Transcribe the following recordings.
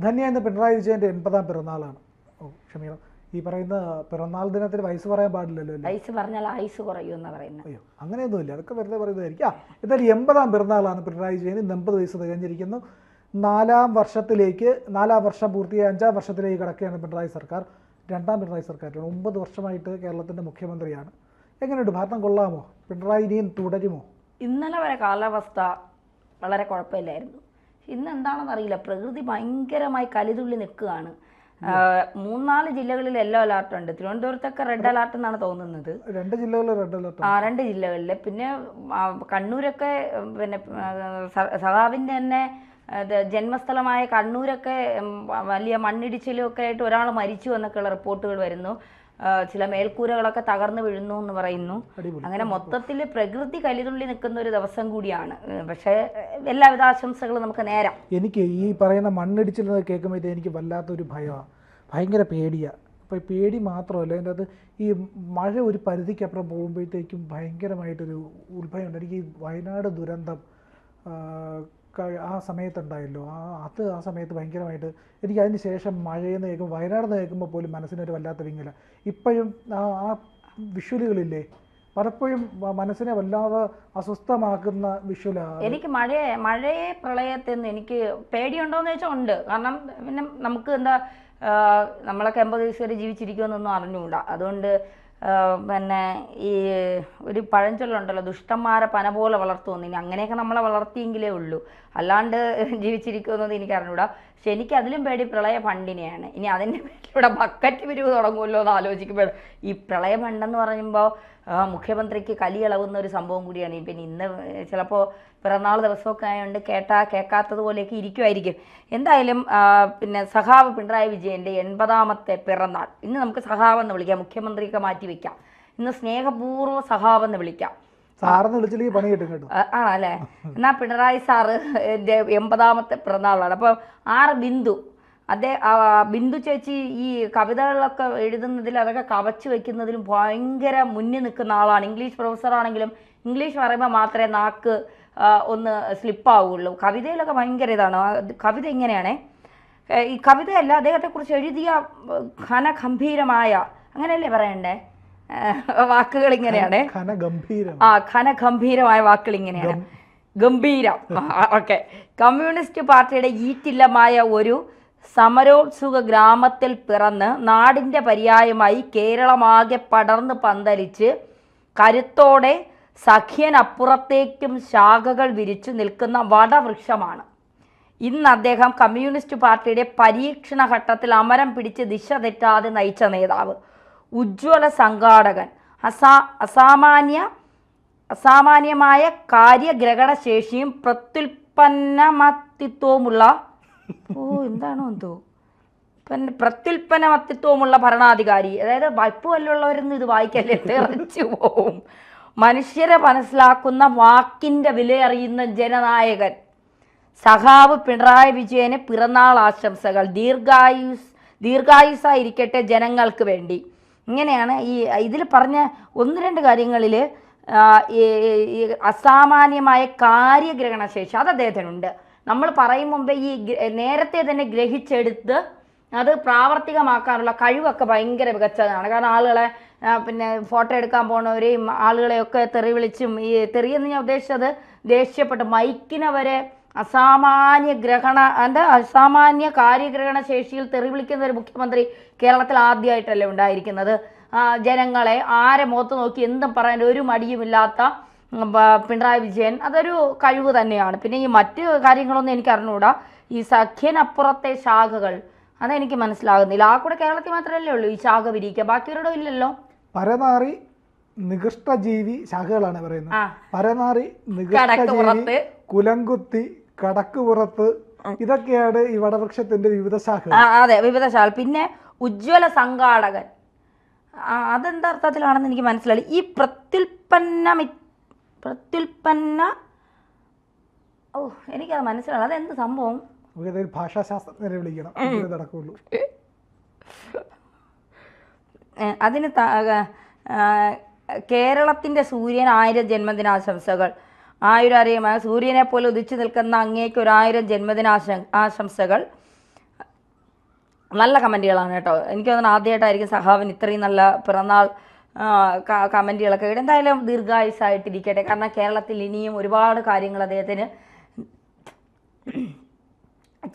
ധന്യ എന്ന പിണറായി വിജയന്റെ എൺപതാം പിറന്നാളാണ്. ഓ ക്ഷമിക്കണം. ഈ പറയുന്ന പിറന്നാൾ ദിനത്തിൽ വയസ്സ് പറയാൻ പാടില്ലല്ലോ വയസ്സ് പറഞ്ഞാൽ ഐസ് എന്ന് പറയുന്നത് അയ്യോ അങ്ങനെയൊന്നുമില്ല. അതൊക്കെ വെറുതെ പറയുന്നതായിരിക്കും. ആ എന്തായാലും എൺപതാം പിറന്നാളാണ് പിണറായി വിജയൻ ഇന്ന് എൺപത് വയസ്സ് തികഞ്ഞിരിക്കുന്നു. നാലാം വർഷത്തിലേക്ക് നാലാം വർഷം പൂർത്തിയായ അഞ്ചാം വർഷത്തിലേക്ക് കിടക്കുകയാണ് പിണറായി സർക്കാർ. രണ്ടാം പിണറായി സർക്കാർ ഒമ്പത് വർഷമായിട്ട് കേരളത്തിന്റെ മുഖ്യമന്ത്രിയാണ്. എങ്ങനെയുണ്ട്? ഭരണം കൊള്ളാമോ? പിണറായി ഇനിയും തുടരുമോ? ഇന്നലെ വരെ കാലാവസ്ഥ വളരെ കുഴപ്പമില്ലായിരുന്നു. ഇന്ന് എന്താണെന്ന് അറിയില്ല പ്രകൃതി ഭയങ്കരമായി കലിതുള്ളി നിൽക്കുകയാണ്. മൂന്നാൽ ജില്ലകളിൽ യെല്ലോ അലർട്ട് ഉണ്ട്. തിരുവനന്തപുരത്തൊക്കെ റെഡ് അലർട്ട് എന്നാണ് തോന്നുന്നത്. രണ്ട് ജില്ലകളിൽ റെഡ് അലർട്ട് ആ രണ്ട് ജില്ലകളിലെ പിന്നെ കണ്ണൂരൊക്കെ പിന്നെ സഖാവിന്റെ തന്നെ ജന്മസ്ഥലമായ കണ്ണൂരൊക്കെ വലിയ മണ്ണിടിച്ചിലും ഒക്കെ ആയിട്ട് ഒരാൾ മരിച്ചു എന്നൊക്കെയുള്ള റിപ്പോർട്ടുകൾ വരുന്നു. ചില മേൽക്കൂരകളൊക്കെ തകർന്നു വീഴുന്നു എന്ന് പറയുന്നു. അങ്ങനെ മൊത്തത്തിൽ പ്രകൃതി കലിതുള്ളി നിൽക്കുന്ന ഒരു ദിവസം കൂടിയാണ്. പക്ഷേ എല്ലാവിധ ആശംസകളും നമുക്ക് നേരം. എനിക്ക് ഈ പറയുന്ന മണ്ണിടിച്ചിൽ കേൾക്കുമ്പോഴത്തേ എനിക്ക് വല്ലാത്തൊരു ഭയമാണ് ഭയങ്കര പേടിയാണ് അപ്പോൾ ഈ പേടി മാത്രമല്ല അതിന്റെ അത് ഈ മഴ ഒരു പരിധിക്കപ്പുറം പോകുമ്പോഴത്തേക്കും ഭയങ്കരമായിട്ടൊരു ഉത്ഭയമുണ്ട് എനിക്ക് വയനാട് ദുരന്തം ആ, സമയത്തുണ്ടായല്ലോ. ആ അത് ആ സമയത്ത് ഭയങ്കരമായിട്ട് എനിക്ക് അതിന് ശേഷം മഴയെന്ന് കേൾക്കുമ്പോൾ വയനാടെന്ന് കേൾക്കുമ്പോൾ പോലും മനസ്സിനൊരു വല്ലാത്ത വിങ്ങല. ഇപ്പോഴും ആ ആ വിഷ്വലുകളില്ലേ? പലപ്പോഴും മനസ്സിനെ വല്ലാതെ അസ്വസ്ഥമാക്കുന്ന വിഷ്വലാണ് എനിക്ക് മഴയെ മഴയെ പ്രളയത്തെന്ന് എനിക്ക് പേടിയുണ്ടോയെന്ന് ചോദിച്ചാൽ ഉണ്ട്. കാരണം പിന്നെ നമുക്ക് എന്താ നമ്മളൊക്കെ എൺപത് വയസ്സ് വരെ ജീവിച്ചിരിക്കുമെന്നൊന്നും അറിഞ്ഞുകൂടാ. അതുകൊണ്ട് പിന്നെ ഈ ഒരു പഴഞ്ചൊല്ലുണ്ടല്ലോ ദുഷ്ടന്മാരെ പന പോലെ വളർത്തുമെന്ന്. ഇനി അങ്ങനെയൊക്കെ നമ്മളെ വളർത്തിയെങ്കിലേ ഉള്ളൂ. അല്ലാണ്ട് ജീവിച്ചിരിക്കുമെന്നത് എനിക്ക് അറിഞ്ഞൂടാ എനിക്ക് അതിലും പേടി പ്രളയ ഫണ്ടിനെയാണ്. ഇനി അതിന്റെ പേരിൽ ഇവിടെ ബക്കറ്റ് പിരിവ് തുടങ്ങുമല്ലോ എന്ന് ആലോചിക്കുമ്പോൾ ഈ പ്രളയ ഫണ്ടെന്ന് പറയുമ്പോൾ മുഖ്യമന്ത്രിക്ക് കലിയിളവുന്ന ഒരു സംഭവം കൂടിയാണ്. പിന്നെ ഇന്ന് ചിലപ്പോൾ പിറന്നാൾ ദിവസമൊക്കെ ആയതുകൊണ്ട് കേട്ടാ കേൾക്കാത്തത് പോലെയൊക്കെ ഇരിക്കുമായിരിക്കും എന്തായാലും പിന്നെ സഖാവ് പിണറായി വിജയന്റെ എൺപതാമത്തെ പിറന്നാൾ. ഇന്ന് നമുക്ക് സഹാവെന്ന് വിളിക്കാം. മുഖ്യമന്ത്രിയൊക്കെ മാറ്റി വയ്ക്കാം ഇന്ന് സ്നേഹപൂർവ സഹാവെന്ന് എന്ന് വിളിക്കാം സാറിന് വിളിച്ചില്ലെങ്കിൽ പണി കിട്ടും കേട്ടോ. ആണല്ലേ? എന്നാ പിണറായി സാറ് എന്റെ എൺപതാമത്തെ പിറന്നാളാണ്. അപ്പോൾ ആർ ബിന്ദു. ആ, ബിന്ദു ചേച്ചി ഈ കവിതകളൊക്കെ എഴുതുന്നതിൽ അതൊക്കെ കവച്ച് വെക്കുന്നതിലും ഭയങ്കര മുന്നിൽ നിൽക്കുന്ന ആളാണ്. ഇംഗ്ലീഷ് പ്രൊഫസറാണെങ്കിലും ഇംഗ്ലീഷ് പറയുമ്പോൾ മാത്രമേ നാക്ക് ഒന്ന് സ്ലിപ്പാവുള്ളൂ കവിതയിലൊക്കെ ഭയങ്കര ഇതാണ്. കവിത ഇങ്ങനെയാണേ ഈ കവിതയല്ല അദ്ദേഹത്തെക്കുറിച്ച് എഴുതിയ ഘനഗംഭീരമായ അങ്ങനെയല്ലേ പറയണ്ടേ? വാക്കുകൾ ഇങ്ങനെയാണ്. ആ ഘനഗംഭീരമായ വാക്കുകൾ ഇങ്ങനെയാണ്. ഗംഭീരം. ഓക്കെ. കമ്മ്യൂണിസ്റ്റ് പാർട്ടിയുടെ ഈറ്റില്ലമായ ഒരു സമരോത്സുക ഗ്രാമത്തിൽ പിറന്ന് നാടിന്റെ പര്യായമായി കേരളമാകെ പടർന്ന് പന്തലിച്ച് കരുത്തോടെ സഖ്യനപ്പുറത്തേക്കും ശാഖകൾ വിരിച്ചു നിൽക്കുന്ന വടവൃക്ഷമാണ്. ഇന്ന് അദ്ദേഹം കമ്മ്യൂണിസ്റ്റ് പാർട്ടിയുടെ പരീക്ഷണ ഘട്ടത്തിൽ അമരം പിടിച്ച് ദിശ തെറ്റാതെ നയിച്ച നേതാവ്. ഉജ്ജ്വല സംഘാടകൻ. അസാ അസാമാന്യ അസാമാന്യമായ കാര്യഗ്രഹണശേഷിയും പ്രത്യുൽപ്പന്നമത്തിത്വവുമുള്ള ഓ എന്താണോ എന്തോ? പിന്നെ പ്രത്യുൽപ്പന്നമത്തിത്വമുള്ള ഭരണാധികാരി. അതായത് വൈപ്പുവല്ലുള്ളവരൊന്നും ഇത് വായിക്കല്ലേ? തെറിച്ചു പോവും. മനുഷ്യരെ മനസ്സിലാക്കുന്ന വാക്കിന്റെ വിലയറിയുന്ന ജനനായകൻ. സഖാവ് പിണറായി വിജയന് പിറന്നാൾ ആശംസകൾ. ദീർഘായുസ് ദീർഘായുസായിരിക്കട്ടെ ജനങ്ങൾക്ക് വേണ്ടി. ഇങ്ങനെയാണ് ഈ ഇതിൽ പറഞ്ഞ ഒന്ന് രണ്ട് കാര്യങ്ങളിൽ ഈ അസാമാന്യമായ കാര്യഗ്രഹണശേഷി അത് അദ്ദേഹത്തിനുണ്ട്. നമ്മൾ പറയും മുമ്പേ ഈ നേരത്തെ തന്നെ ഗ്രഹിച്ചെടുത്ത് അത് പ്രാവർത്തികമാക്കാനുള്ള കഴിവൊക്കെ ഭയങ്കര മികച്ചതാണ്. കാരണം ആളുകളെ പിന്നെ ഫോട്ടോ എടുക്കാൻ പോണവരെയും ആളുകളെയൊക്കെ തെറി വിളിച്ചും ഈ തെറിയെന്ന് ഞാൻ ഉദ്ദേശിച്ചത് ദേഷ്യപ്പെട്ട് മൈക്കിനെ വരെ അസാമാന്യ ഗ്രഹണ എന്താ അസാമാന്യ കാര്യഗ്രഹണ ശേഷിയിൽ തെറിവിളിക്കുന്ന ഒരു മുഖ്യമന്ത്രി കേരളത്തിൽ ആദ്യമായിട്ടല്ലേ ഉണ്ടായിരിക്കുന്നത്. ജനങ്ങളെ ആരെ മുഖത്ത് നോക്കി എന്തും പറയാൻ ഒരു മടിയുമില്ലാത്ത പിണറായി വിജയൻ അതൊരു കഴിവ് തന്നെയാണ്. പിന്നെ ഈ മറ്റ് കാര്യങ്ങളൊന്നും എനിക്ക് അറിഞ്ഞുകൂടാ. ഈ സഖ്യനപ്പുറത്തെ ശാഖകൾ അതെനിക്ക് മനസ്സിലാകുന്നില്ല. ആ കൂടെ കേരളത്തിൽ മാത്രമല്ലേ ഉള്ളൂ ഈ ശാഖ വിരിക്കുക ബാക്കിയവരുടെ ഇല്ലല്ലോ. പരനാറി നികൃഷ്ടജീവി ശാഖകളാണ് പറയുന്നത്. പരനാറി നികൃഷ്ടജീവി പുറത്ത്. കടക്കുപുറത്ത് ഇതൊക്കെയാണ് ഈ വടവൃക്ഷത്തിന്റെ വിവിധ ശാഖ അതെ വിവിധ ശാഖ പിന്നെ ഉജ്ജ്വല സംഘാടകൻ. അതെന്തർത്ഥത്തിലാണെന്ന് അതെന്താ അർത്ഥത്തിലാണെന്ന് എനിക്ക് മനസ്സിലായി ഈ പ്രത്യുൽപ്പന്ന പ്രത്യുൽപ്പന്ന ഓ എനിക്കത് മനസ്സിലായി അതെന്ത് സംഭവം? ഭാഷാശാസ്ത്രജ്ഞരെ വിളിക്കണം. നടക്കുള്ളൂ. അതിന് കേരളത്തിന്റെ കേരളത്തിന്റെ സൂര്യൻ ആയിരം ജന്മദിനാശംസകൾ ആയിരം അറിയാം സൂര്യനെ പോലെ ഉദിച്ചു നിൽക്കുന്ന അങ്ങേക്ക് ഒരായിരം ജന്മദിനാശ ആശംസകൾ. നല്ല കമന്റുകളാണ് കേട്ടോ. എനിക്ക് തോന്നുന്നു ആദ്യമായിട്ടായിരിക്കും സഹാവൻ ഇത്രയും നല്ല പിറന്നാൾ കമന്റുകളൊക്കെ എന്തായാലും ദീർഘായുസായിട്ടിരിക്കട്ടെ. കാരണം കേരളത്തിൽ ഇനിയും ഒരുപാട് കാര്യങ്ങൾ അദ്ദേഹത്തിന്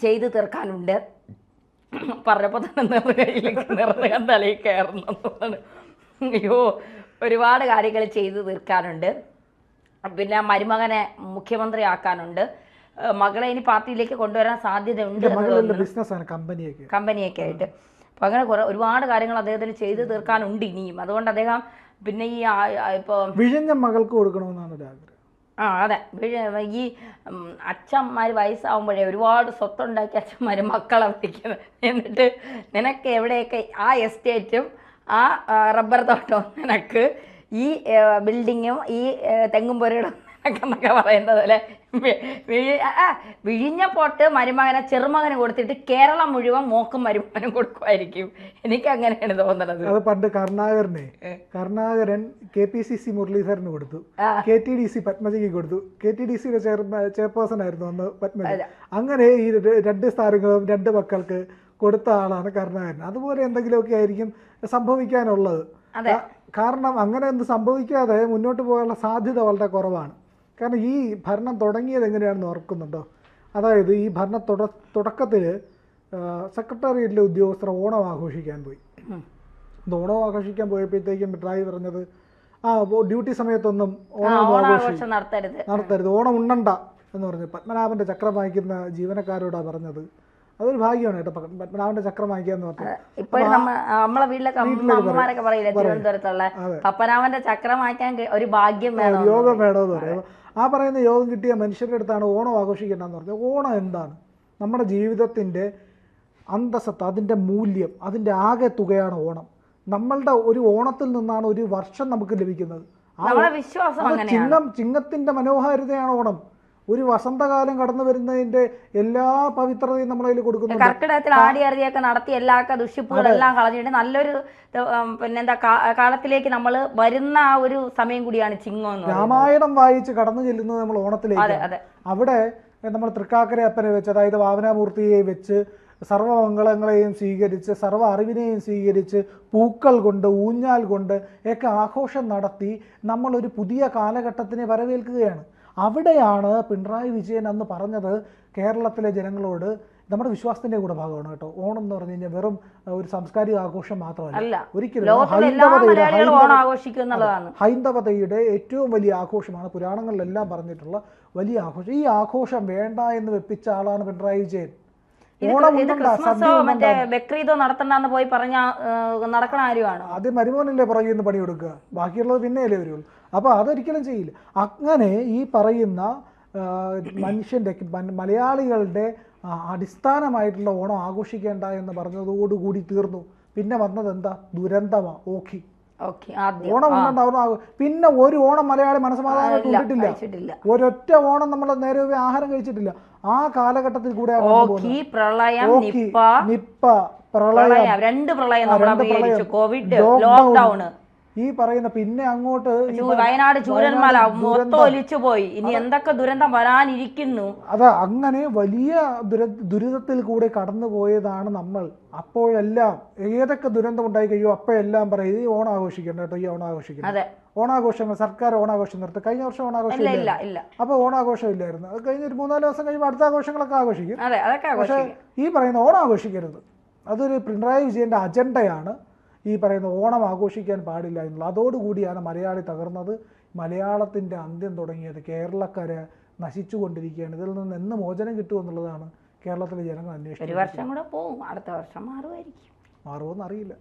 ചെയ്തു തീർക്കാനുണ്ട്. പറഞ്ഞപ്പോൾ തന്നെ നിറഞ്ഞ തലയിൽ കയറുന്നതാണ് അയ്യോ ഒരുപാട് കാര്യങ്ങൾ ചെയ്തു തീർക്കാനുണ്ട്. പിന്നെ മരുമകനെ മുഖ്യമന്ത്രി ആക്കാനുണ്ട് മകളെ ഇനി പാർട്ടിയിലേക്ക് കൊണ്ടുവരാൻ സാധ്യതയുണ്ട്. ബിസിനസ്സാണ് കമ്പനിയൊക്കെ കമ്പനിയൊക്കെ ആയിട്ട്. അപ്പോൾ അങ്ങനെ കുറേ ഒരുപാട് കാര്യങ്ങൾ അദ്ദേഹത്തിന് ചെയ്തു തീർക്കാനുണ്ട് ഇനിയും. അതുകൊണ്ട് അദ്ദേഹം പിന്നെ ഈ ഇപ്പോൾ വിഴിഞ്ഞ മകൾക്ക് കൊടുക്കണമെന്നാണ് ഒരു ആഗ്രഹം. ആ അതെ. ഈ അച്ഛന്മാര് അച്ഛന്മാർ വയസ്സാവുമ്പോഴേ ഒരുപാട് സ്വത്തുണ്ടാക്കി അച്ഛന്മാർ മക്കളെ വിളിക്കുന്നത് എന്നിട്ട് നിനക്ക് എവിടെയൊക്കെ ആ എസ്റ്റേറ്റും ആ, റബ്ബർ തോട്ടവും നിനക്ക് ഈ ബിൽഡിങ്ങും ഈ തെങ്ങും പുരയിടും എന്നൊക്കെ പറയുന്നത് അല്ലേ? വിഴിഞ്ഞ പോട്ട് മരുമകനെ ചെറുമകന് കൊടുത്തിട്ട് കേരളം മുഴുവൻ മോക്കും മരുമകനും കൊടുക്കുമായിരിക്കും. എനിക്ക് അങ്ങനെയാണ് തോന്നുന്നത്. അത് പണ്ട് കരുണാകരനെ Karunakaran K P C C മുരളീധരന് കൊടുത്തു. കെ ടി ഡി സി പത്മജിക്ക് കൊടുത്തു. കെ ടി ഡി സിയുടെ ചെയർപേഴ്സൺ ആയിരുന്നു അന്ന് പത്മജി. അങ്ങനെ ഈ രണ്ട് സ്ഥാനങ്ങളും രണ്ട് മക്കൾക്ക് കൊടുത്ത ആളാണ് കരുണാകരൻ. അതുപോലെ എന്തെങ്കിലുമൊക്കെ ആയിരിക്കും സംഭവിക്കാനുള്ളത്. കാരണം അങ്ങനെ ഒന്നും സംഭവിക്കാതെ മുന്നോട്ട് പോകാനുള്ള സാധ്യത വളരെ കുറവാണ്. കാരണം ഈ ഭരണം തുടങ്ങിയത് എങ്ങനെയാണെന്ന് ഓർക്കുന്നുണ്ടോ? അതായത് ഈ ഭരണ തുട തുടക്കത്തിൽ സെക്രട്ടേറിയറ്റിലെ ഉദ്യോഗസ്ഥർ ഓണം ആഘോഷിക്കാൻ പോയി. ഓണം ആഘോഷിക്കാൻ പോയപ്പോഴത്തേക്കും മിഠായി പറഞ്ഞത് ആ ഡ്യൂട്ടി സമയത്തൊന്നും ഓണം ആഘോഷം നടത്തരുത്. നടത്തരുത്. ഓണം ഉണ്ണണ്ട എന്ന് പറഞ്ഞു പത്മനാഭന്റെ ചക്രം വാങ്ങിക്കുന്ന ജീവനക്കാരോടാ പറഞ്ഞത്. അതൊരു ഭാഗ്യമാണ് കേട്ടോ. പത്മനാഭന്റെ ചക്രം വാങ്ങിക്കുക എന്ന് പറഞ്ഞത് ഇപ്പോഴും നമ്മളെ വീട്ടിലൊക്കെ അമ്മ അമ്മമാരൊക്കെ പറയില്ലേ തിരുവനന്തപുരത്തുള്ള? പത്മനാഭന്റെ ചക്രം വാങ്ങിക്കാൻ ഒരു ഭാഗ്യം വേണം യോഗം വേണമെന്ന് പറയും. ആ പറയുന്ന യോഗം കിട്ടിയ മനുഷ്യരുടെ അടുത്താണ് ഓണം ആഘോഷിക്കേണ്ടതെന്ന് പറഞ്ഞത്. ഓണം എന്താണ്? നമ്മുടെ ജീവിതത്തിന്റെ അന്തസത്ത അതിന്റെ മൂല്യം അതിന്റെ ആകെ തുകയാണ് ഓണം. നമ്മളുടെ ഒരു ഓണത്തിൽ നിന്നാണ് ഒരു വർഷം നമുക്ക് ലഭിക്കുന്നത്. ആ ചിഹ്നം ചിങ്ങത്തിന്റെ മനോഹാരിതയാണ് ഓണം. ഒരു വസന്തകാലം കടന്നു വരുന്നതിന്റെ എല്ലാ പവിത്രതയും നമ്മളതിൽ കൊടുക്കുന്നു കർക്കിടകത്തിൽ ആടി അറിയൊക്കെ നടത്തി എല്ലാ ദുഷിപ്പുകളെല്ലാം കളഞ്ഞിട്ട് നല്ലൊരു പിന്നെന്താ കാലത്തിലേക്ക് നമ്മൾ വരുന്ന ആ ഒരു സമയം കൂടിയാണ് ചിങ്ങം രാമായണം വായിച്ച് കടന്നു ചെല്ലുന്നത് നമ്മൾ ഓണത്തിലേക്ക്. അവിടെ നമ്മൾ തൃക്കാക്കര അപ്പനെ വെച്ച് അതായത് വാവനാമൂർത്തിയെ വെച്ച് സർവമംഗളങ്ങളെയും സ്വീകരിച്ച് സർവ അറിവിനെയും സ്വീകരിച്ച് പൂക്കൾ കൊണ്ട് ഊഞ്ഞാൽ കൊണ്ട് ഒക്കെ ആഘോഷം നടത്തി നമ്മളൊരു പുതിയ കാലഘട്ടത്തിനെ വരവേൽക്കുകയാണ്. അവിടെയാണ് പിണറായി വിജയൻ അന്ന് പറഞ്ഞത് കേരളത്തിലെ ജനങ്ങളോട് നമ്മുടെ വിശ്വാസത്തിന്റെ കൂടെ ഭാഗമാണ് കേട്ടോ. ഓണം എന്ന് പറഞ്ഞു കഴിഞ്ഞാൽ വെറും ഒരു സാംസ്കാരിക ആഘോഷം മാത്രമല്ല. ഒരിക്കലും ഹൈന്ദവതയുടെ ഹൈന്ദവതയുടെ ഏറ്റവും വലിയ ആഘോഷമാണ് പുരാണങ്ങളിലെല്ലാം പറഞ്ഞിട്ടുള്ള വലിയ ആഘോഷം. ഈ ആഘോഷം വേണ്ട എന്ന് വെപ്പിച്ച ആളാണ് പിണറായി വിജയൻ. ക്രിസ്മസോ മറ്റേ ഉണ്ടണ്ട. ബക്രീദോ നടത്തണ്ടെന്ന് പോയി പറഞ്ഞ നടക്കണ കാര്യമാണ്? ആദ്യം മരുമോനല്ലേ പുറകിൽ നിന്ന് പണി കൊടുക്കുക. ബാക്കിയുള്ളത് പിന്നെയല്ലേ വരുള്ളൂ. അപ്പോൾ അതൊരിക്കലും ചെയ്യില്ല. അങ്ങനെ ഈ പറയുന്ന മനുഷ്യന്റെ മനുഷ്യന്റെ മലയാളികളുടെ അടിസ്ഥാനമായിട്ടുള്ള ഓണം ആഘോഷിക്കേണ്ട എന്ന് പറഞ്ഞതോടുകൂടി തീർന്നു. പിന്നെ വന്നത് എന്താ? ദുരന്തമാ ഓഖി. ഓക്കെ ഓണം പിന്നെ ഒരു ഓണം മലയാളി മനസ്സമാധാനമായിട്ട് ഇല്ല, ഒരൊറ്റ ഓണം നമ്മൾ നേരെ ആഹാരം കഴിച്ചിട്ടില്ല. ആ കാലഘട്ടത്തിൽ കൂടെ. പ്രളയം നിപ്പ. പ്രളയം. രണ്ട് പ്രളയം നമ്മൾ കോവിഡ് ലോക്ക്ഡൗൺ. ഈ പറയുന്ന പിന്നെ അങ്ങോട്ട് വയനാട് ചൂരന്മല മൊത്തം. ഒലിച്ചു പോയി. ഇനി എന്തൊക്കെ ദുരന്തം വരാനിരിക്കുന്നു? അത് അങ്ങനെ വലിയ ദുരിതത്തിൽ കൂടെ കടന്നു പോയതാണ് നമ്മൾ. അപ്പോഴെല്ലാം ഏതൊക്കെ ദുരന്തം ഉണ്ടായി കഴിയുമോ അപ്പോഴെല്ലാം പറയും ഈ ഓണം ആഘോഷിക്കണം കേട്ടോ ഈ ഓണം ആഘോഷിക്കണം അതെ. ഓണാഘോഷങ്ങൾ സർക്കാർ ഓണാഘോഷം നിർത്തി കഴിഞ്ഞ വർഷം ഓണാഘോഷം ഇല്ല അപ്പോൾ ഓണാഘോഷം ഇല്ലായിരുന്നു. അത് കഴിഞ്ഞ ഒരു മൂന്നാൽ ദിവസം കഴിയുമ്പോൾ അടുത്ത ആഘോഷങ്ങളൊക്കെ ആഘോഷിക്കും. പക്ഷേ ഈ പറയുന്ന ഓണം ആഘോഷിക്കരുത് അതൊരു പിണറായി വിജയന്റെ അജണ്ടയാണ്. ഈ പറയുന്ന ഓണം ആഘോഷിക്കാൻ പാടില്ല എന്നുള്ളത് അതോടുകൂടിയാണ് മലയാളി തകർന്നത്. മലയാളത്തിന്റെ അന്ത്യം തുടങ്ങിയത് കേരളക്കര നശിച്ചുകൊണ്ടിരിക്കുകയാണ്. ഇതിൽ നിന്ന് എന്ന് മോചനം കിട്ടുമെന്നുള്ളതാണ് കേരളത്തിലെ ജനങ്ങൾ ഒരു അന്വേഷിക്കുന്നത് വർഷം കൂടെ പോവും. അടുത്ത വർഷം മാറുമായിരിക്കും. മാറുമോ അറിയില്ല